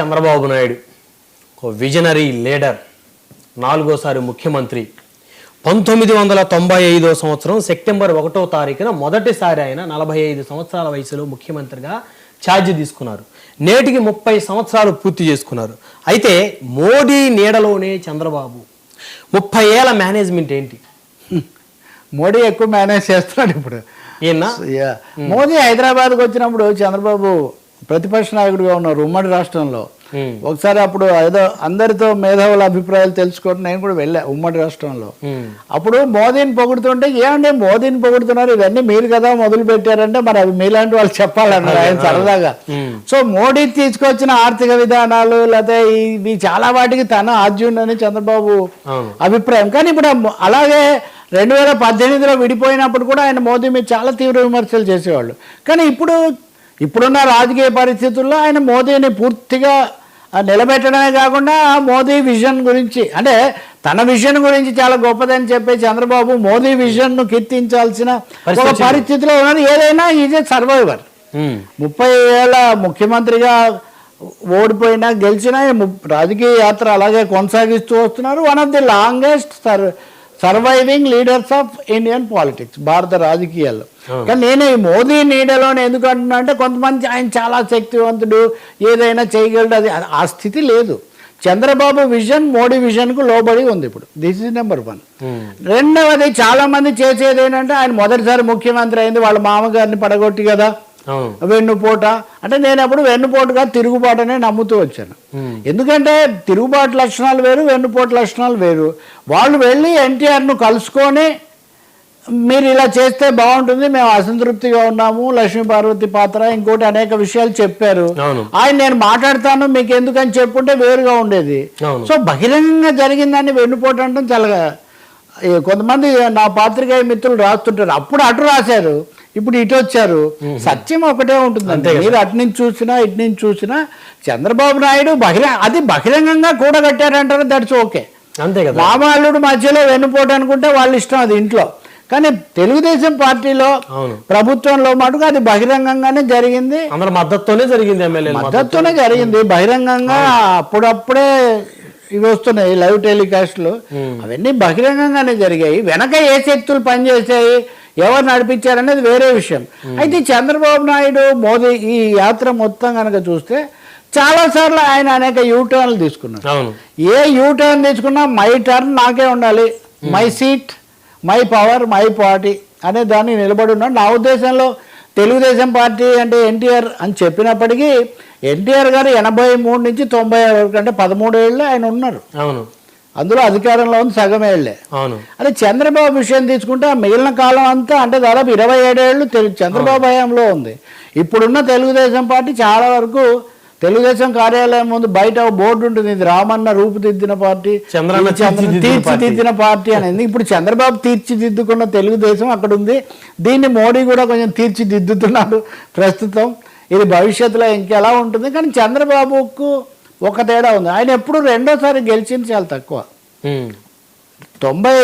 చంద్రబాబు నాయుడు ఒక visionary leader నాలుగోసారి ముఖ్యమంత్రి పంతొమ్మిది వందల తొంభై ఐదో సంవత్సరం సెప్టెంబర్ ఒకటో తారీఖున మొదటిసారి ఆయన నలభై ఐదు సంవత్సరాల వయసులో ముఖ్యమంత్రిగా ఛార్జ్ తీసుకున్నారు. నేటికి ముప్పై సంవత్సరాలు పూర్తి చేసుకున్నారు. అయితే మోడీ నీడలోనే చంద్రబాబు. ముప్పై ఏళ్ళ మేనేజ్మెంట్ ఏంటి? మోడీ ఎక్కువ మేనేజ్ చేస్తున్నాడు ఇప్పుడు. ఈయన. మోదీ హైదరాబాద్కి వచ్చినప్పుడు చంద్రబాబు ప్రతిపక్ష నాయకుడిగా ఉన్నారు ఉమ్మడి రాష్ట్రంలో. ఒకసారి అప్పుడు ఏదో అందరితో మేధావుల అభిప్రాయాలు తెలుసుకోవడం నేను కూడా వెళ్ళా ఉమ్మడి రాష్ట్రంలో. అప్పుడు మోదీని పొగుడుతుంటే ఏమండి మోదీని పొగుడుతున్నారు? ఇవన్నీ మీరు కదా మొదలు పెట్టారంటే మరి అవి మీలాంటి వాళ్ళు చెప్పాలన్నారు ఆయన సరదాగా. సో మోడీ తీసుకొచ్చిన ఆర్థిక విధానాలు లేకపోతే ఇవి చాలా వాటికి తన ఆద్యుండని చంద్రబాబు అభిప్రాయం. కానీ ఇప్పుడు అలాగే రెండు వేల పద్దెనిమిదిలో విడిపోయినప్పుడు కూడా ఆయన మోదీ మీద చాలా తీవ్ర విమర్శలు చేసేవాళ్ళు. కానీ ఇప్పుడు ఇప్పుడున్న రాజకీయ పరిస్థితుల్లో ఆయన మోదీని పూర్తిగా నిలబెట్టడమే కాకుండా మోదీ విజన్ గురించి అంటే తన విజన్ గురించి చాలా గొప్పదని చెప్పి చంద్రబాబు మోదీ విజన్ను కీర్తించాల్సిన ఒక. పరిస్థితిలో ఉన్నారు ఏదైనా ఈజ్ ఏ సర్వైవర్. ముప్పై ఏళ్ళ ముఖ్యమంత్రిగా ఓడిపోయినా గెలిచినా రాజకీయ యాత్ర అలాగే కొనసాగిస్తూ వస్తున్నారు. One of the longest sur surviving leaders of Indian politics భారత రాజకీయాల్లో. కానీ నేను ఈ మోదీ నీడలోనే ఎందుకు అంటున్నా అంటే కొంతమంది ఆయన చాలా శక్తివంతుడు ఏదైనా చేయగలడు అది ఆ స్థితి లేదు. చంద్రబాబు విజన్ మోడీ విజన్కు లోబడి ఉంది ఇప్పుడు. దిస్ ఇస్ నెంబర్ వన్ రెండవది చాలా మంది చేసేది ఏంటంటే ఆయన మొదటిసారి ముఖ్యమంత్రి అయింది వాళ్ళ మామగారిని పడగొట్టి కదా. వెన్నుపోట. అంటే నేను అప్పుడు వెన్నుపోటుగా తిరుగుబాటునే నమ్ముతూ వచ్చాను. ఎందుకంటే తిరుగుబాటు లక్షణాలు వేరు వెన్నుపోటు లక్షణాలు వేరు. వాళ్ళు వెళ్ళి ఎన్టీఆర్ను కలుసుకొని మీరు ఇలా చేస్తే బాగుంటుంది మేము అసంతృప్తిగా ఉన్నాము లక్ష్మీ పార్వతి పాత్ర ఇంకోటి అనేక విషయాలు చెప్పారు. ఆయన నేను మాట్లాడతాను మీకు ఎందుకని చెప్పుంటే వేరుగా ఉండేది. సో బహిరంగంగా జరిగిందని వెన్నుపోటు అంటాం చాలా కొంతమంది నా పాత్రికేయ మిత్రులు రాస్తుంటారు. అప్పుడు అటు రాశారు. ఇప్పుడు ఇటు వచ్చారు. సత్యం ఒకటే ఉంటుందంటే మీరు అటు నుంచి చూసినా ఇటు నుంచి చూసినా చంద్రబాబు నాయుడు బహిరంగ అది బహిరంగంగా కూడగట్టారంటారు దట్స్ ఓకే అంతే కదా. మామాళ్ళుడు మధ్యలో వెన్నుపోటు అనుకుంటే వాళ్ళ ఇష్టం అది ఇంట్లో. కానీ తెలుగుదేశం పార్టీలో ప్రభుత్వంలో మటుకు అది బహిరంగంగానే జరిగింది. అందరి మద్దతుతోనే జరిగింది ఎమ్మెల్యేలు మద్దతునే జరిగింది. బహిరంగంగా అప్పుడప్పుడే ఇవి వస్తున్నాయి లైవ్ టెలికాస్ట్లు. అవన్నీ బహిరంగంగానే జరిగాయి. వెనక ఏ శక్తులు పనిచేసాయి ఎవరు నడిపించారనేది వేరే విషయం. అయితే చంద్రబాబు నాయుడు మోదీ ఈ యాత్ర మొత్తం కనుక చూస్తే చాలాసార్లు ఆయన అనేక యూటర్న్లు తీసుకున్నారు. ఏ యూటర్న్ తీసుకున్నా మై టర్న్ నాకే ఉండాలి. My seat my power my party అనే దాన్ని నిలబడి ఉన్నాడు. నా ఉద్దేశంలో తెలుగుదేశం పార్టీ అంటే ఎన్టీఆర్ అని చెప్పినప్పటికీ ఎన్టీఆర్ గారు ఎనభై మూడు నుంచి తొంభై వరకు అంటే పదమూడు ఏళ్ళు ఆయన ఉన్నారు. అవును. అందులో అధికారంలో ఉంది సగం ఏళ్ళే. అవును. అదే చంద్రబాబు విషయం తీసుకుంటే ఆ మిగిలిన కాలం అంతా అంటే దాదాపు ఇరవై ఏడేళ్ళు చంద్రబాబు హయాంలో ఉంది. ఇప్పుడున్న తెలుగుదేశం పార్టీ చాలా వరకు తెలుగుదేశం కార్యాలయం ముందు బయట ఒక బోర్డు ఉంటుంది. ఇది రామన్న రూపుదిద్దిన పార్టీ. తీర్చిదిద్దిన పార్టీ. అనేది ఇప్పుడు చంద్రబాబు తీర్చిదిద్దుకున్న తెలుగుదేశం అక్కడ ఉంది. దీన్ని మోడీ కూడా కొంచెం తీర్చిదిద్దుతున్నాడు ప్రస్తుతం. ఇది భవిష్యత్తులో ఇంకెలా ఉంటుంది? కానీ చంద్రబాబుకు ఒక తేడా ఉంది. ఆయన ఎప్పుడు రెండోసారి గెలిచింది చాలా తక్కువ. తొంభై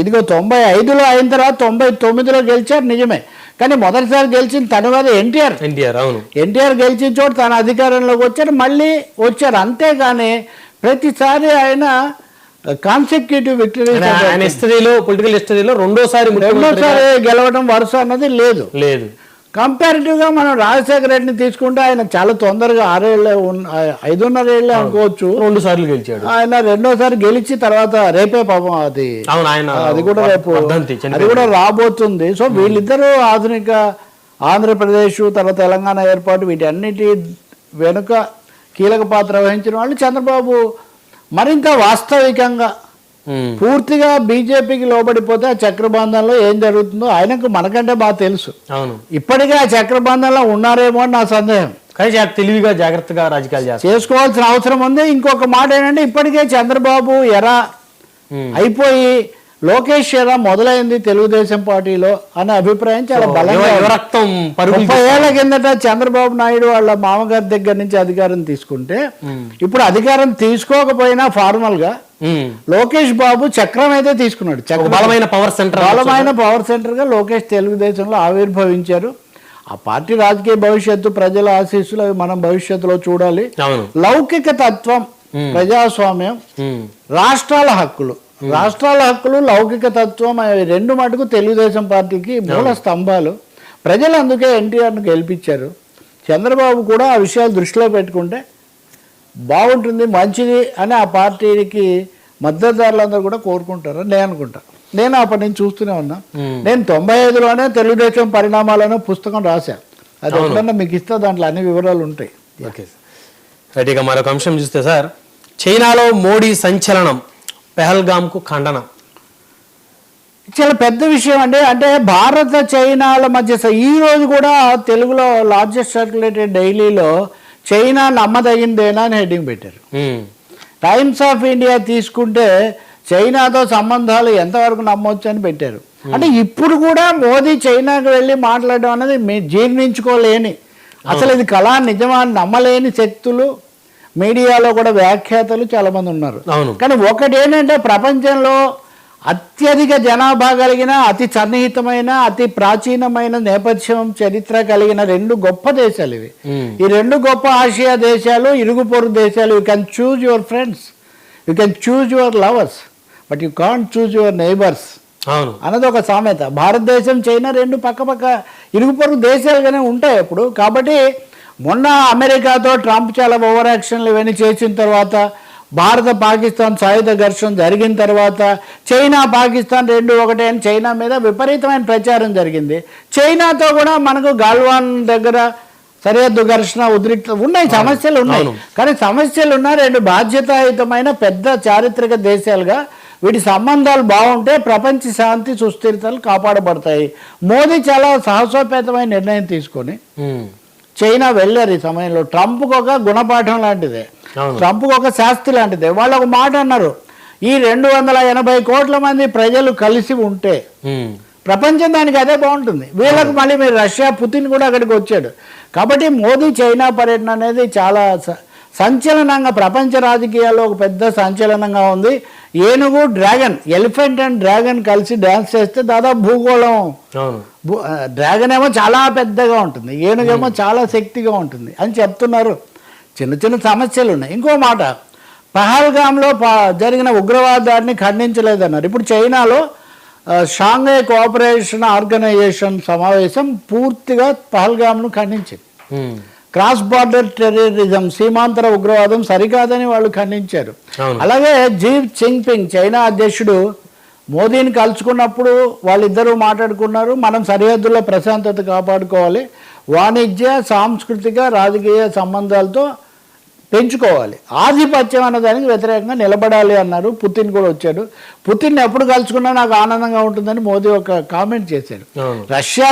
ఇదిగో తొంభై ఐదులో అయిన తర్వాత తొంభై తొమ్మిదిలో గెలిచారు నిజమే. కానీ మొదటిసారి గెలిచిన తను కదా ఎన్టీఆర్. ఎన్టీఆర్ అవును. ఎన్టీఆర్ గెలిచిన చోట తన అధికారంలోకి వచ్చారు. మళ్ళీ వచ్చారు. అంతేగాని ప్రతిసారి ఆయన కాన్సెక్యూటివ్ విక్టరీ హిస్టరీలో పొలిటికల్ హిస్టరీలో రెండోసారి రెండోసారి గెలవడం వరుస అన్నది లేదు. లేదు. కంపారిటివ్గా మనం రాజశేఖర రెడ్డిని తీసుకుంటే ఆయన చాలా తొందరగా ఆరేళ్ళే ఉన్న ఐదున్నర ఏళ్ళే అనుకోవచ్చు. రెండు సార్లు గెలిచాడు. ఆయన రెండోసారి గెలిచి తర్వాత రేపే పాపం అది. అది కూడా రేపు అది. కూడా రాబోతుంది. సో వీళ్ళిద్దరూ ఆధునిక ఆంధ్రప్రదేశ్ తర్వాత తెలంగాణ ఏర్పాటు వీటన్నిటి వెనుక కీలక పాత్ర వహించిన వాళ్ళు చంద్రబాబు. మరింత వాస్తవికంగా పూర్తిగా బీజేపీకి లోబడిపోతే ఆ చక్రబంధంలో ఏం జరుగుతుందో ఆయనకు మనకంటే బాగా తెలుసు. అవును. ఇప్పటికే ఆ చక్రబంధంలో ఉన్నారేమో అని నా సందేహం. కానీ చాలా తెలివిగా జాగ్రత్తగా రాజకీయాలు చేస్తారు. చేసుకోవాల్సిన అవసరం ఉంది. ఇంకొక మాట ఏంటంటే ఇప్పటికే చంద్రబాబు ఎరా ఉమ్. అయిపోయి లోకేష్ ఎరా మొదలైంది తెలుగుదేశం పార్టీలో అనే అభిప్రాయం చాలా బలంగా ముప్పై ఏళ్ళ కిందట చంద్రబాబు నాయుడు వాళ్ళ మామగారి దగ్గర నుంచి అధికారం తీసుకుంటే ఇప్పుడు అధికారం తీసుకోకపోయినా ఫార్మల్గా ఉమ్. లోకేష్ బాబు చక్రం అయితే తీసుకున్నాడు. బలమైన పవర్ సెంటర్ బలమైన పవర్ సెంటర్గా లోకేష్ తెలుగుదేశంలో ఆవిర్భవించారు. ఆ పార్టీ రాజకీయ భవిష్యత్తు ప్రజల ఆశీస్సులు అవి మనం భవిష్యత్తులో చూడాలి. లౌకిక తత్వం ప్రజాస్వామ్యం ఉమ్, రాష్ట్రాల హక్కులు. రాష్ట్రాల హక్కులు లౌకిక తత్వం అవి రెండు మటుకు తెలుగుదేశం పార్టీకి మూల స్తంభాలు. ప్రజలు అందుకే ఎన్టీఆర్ను గెలిపించారు. చంద్రబాబు కూడా ఆ విషయాలు దృష్టిలో పెట్టుకుంటే బాగుంటుంది మంచిది అని ఆ పార్టీకి మద్దతుదారులందరూ కూడా కోరుకుంటారు అని నేను అనుకుంటా. నేను అప్పటి నుంచి చూస్తూనే ఉన్నా. నేను తొంభై ఐదులోనే తెలుగుదేశం పరిణామాలను పుస్తకం రాశా. అది ఎప్పుడన్నా మీకు ఇస్తే దాంట్లో అన్ని వివరాలు ఉంటాయి. ఓకే. సార్ రైట్ ఇక మరొక అంశం చూస్తే సార్ చైనాలో మోడీ సంచలనం పెహల్గామ్కు ఖండన. చాలా పెద్ద విషయం అండి. అంటే భారత చైనాల మధ్య ఈ రోజు కూడా తెలుగులో లార్జెస్ట్ సర్క్యులేటెడ్ డైలీలో చైనా నమ్మదగిందేనా అని హెడ్డింగ్ పెట్టారు. టైమ్స్ ఆఫ్ ఇండియా తీసుకుంటే చైనాతో సంబంధాలు ఎంతవరకు నమ్మొచ్చు అని పెట్టారు. అంటే ఇప్పుడు కూడా మోదీ చైనాకు వెళ్ళి మాట్లాడడం అనేది జీర్ణించుకోలేని అసలు ఇది కళా నిజమా నమ్మలేని శక్తులు మీడియాలో కూడా వ్యాఖ్యాతలు చాలామంది ఉన్నారు. కానీ ఒకటి ఏంటంటే ప్రపంచంలో అత్యధిక జనాభా కలిగిన అతి సన్నిహితమైన అతి ప్రాచీనమైన నేపథ్యం చరిత్ర కలిగిన రెండు గొప్ప దేశాలు ఇవి. ఉమ్, ఈ రెండు గొప్ప ఆసియా దేశాలు ఇరుగు పొరుగు దేశాలు you can choose your friends you can choose your lovers but you can't choose your neighbours అవును. అన్నది ఒక సామెత. భారతదేశం చైనా రెండు పక్క పక్క ఇరుగు పొరుగు దేశాలుగానే ఉంటాయి అప్పుడు. కాబట్టి మొన్న అమెరికాతో ట్రంప్ చాలా ఓవర్ యాక్షన్లు ఇవన్నీ చేసిన తర్వాత భారత పాకిస్తాన్ సాయుధ ఘర్షణ జరిగిన తర్వాత చైనా పాకిస్తాన్ రెండు ఒకటే అని చైనా మీద విపరీతమైన ప్రచారం జరిగింది. చైనాతో కూడా మనకు గాల్వాన్ దగ్గర సరిహద్దు ఘర్షణ ఉద్రిక్త ఉన్నాయి సమస్యలు ఉన్నాయి. కానీ సమస్యలు ఉన్న రెండు బాధ్యతాయుతమైన పెద్ద చారిత్రక దేశాలుగా వీటి సంబంధాలు బాగుంటే ప్రపంచ శాంతి సుస్థిరతలు కాపాడబడతాయి. మోదీ చాలా సాహసోపేతమైన నిర్ణయం తీసుకొని చైనా వెళ్ళారు ఈ సమయంలో. ట్రంప్కి ఒక గుణపాఠం లాంటిదే. ట్రంప్కి ఒక శాస్తి లాంటిదే. వాళ్ళు ఒక మాట అన్నారు. ఈ రెండు వందల ఎనభై కోట్ల మంది ప్రజలు కలిసి ఉంటే ప్రపంచం దానికి అదే బాగుంటుంది. వీళ్ళకి మళ్ళీ మీరు రష్యా పుతిన్ కూడా అక్కడికి వచ్చాడు. కాబట్టి మోదీ చైనా పర్యటన అనేది చాలా సంచలనంగా ప్రపంచ రాజకీయాల్లో ఒక పెద్ద సంచలనంగా ఉంది. ఏనుగు డ్రాగన్ ఎలిఫెంట్ అండ్ డ్రాగన్ కలిసి డ్యాన్స్ చేస్తే దాదాపు భూగోళం. డ్రాగన్ ఏమో చాలా పెద్దగా ఉంటుంది. ఏనుగేమో చాలా శక్తిగా ఉంటుంది అని చెప్తున్నారు. చిన్న చిన్న సమస్యలు ఉన్నాయి ఇంకో మాట పహల్గామ్లో ప- జరిగిన ఉగ్రవాద దాడిని ఖండించలేదన్నారు. ఇప్పుడు చైనాలో షాంఘై కోఆపరేషన్ ఆర్గనైజేషన్ సమావేశం పూర్తిగా పహల్గామ్ను ఖండించింది. క్రాస్ బార్డర్ టెర్రరిజం సీమాంతర ఉగ్రవాదం సరికాదని వాళ్ళు ఖండించారు. అలాగే జీ జింగ్పింగ్ చైనా అధ్యక్షుడు మోదీని కలుసుకున్నప్పుడు వాళ్ళిద్దరూ మాట్లాడుకున్నారు. మనం సరిహద్దుల్లో ప్రశాంతత కాపాడుకోవాలి. వాణిజ్య సాంస్కృతిక రాజకీయ సంబంధాలతో పెంచుకోవాలి. ఆధిపత్యం అన్న దానికి వ్యతిరేకంగా నిలబడాలి అన్నారు. పుతిన్ కూడా వచ్చాడు. పుతిన్ ఎప్పుడు కలుసుకున్నా నాకు ఆనందంగా ఉంటుందని మోదీ ఒక కామెంట్ చేశాడు రష్యా